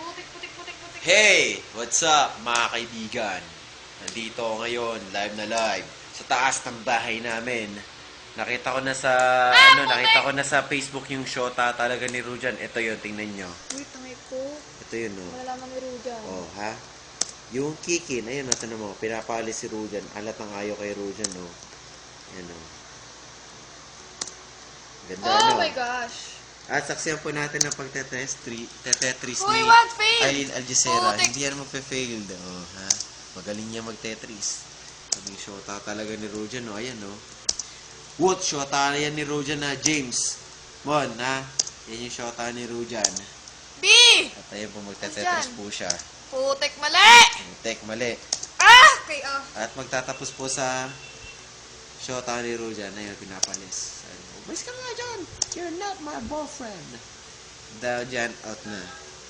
Putik, putik, putik, putik. Hey! What's up, mga kaibigan? Nandito ngayon, live na live, sa taas ng bahay namin. Nakita ko na sa, Ah, ano, putik! nakita ko na sa Facebook yung shota talaga ni Rujan. Ito yun, tingnan nyo. Uy, tangay ko. Ito yun, oh. Malalaman ni Rujan. Oh, ha? Yung kikin, ayun, oh, tinan mo, pinapalis si Rujan. Alat ang ayaw kay Rujan, oh. Yan, oh. Ganda, Oh no? my gosh. At saksiyan po natin ang pagtetest, tri- tetris Uy, ni wag fail! Aileen Algecera. Putik! Hindi yan magpe-fail. Oh, ha? Magaling niya mag-tetris. Sabi, shota talaga ni Rojan, no? Ayan, no? What? Shota yan ni Rojan na James. Mon, ha? Yan yung shota ni Rojan. B! At ayun po, magte-tetris po siya. Putik, mali! Tek, mali. Ah! Okay, ah. At magtatapos po sa shota ni Rojan. Ayun, pinapalis. Sabi, Umalis ka nga. You're not my boyfriend. Daw dyan, out na.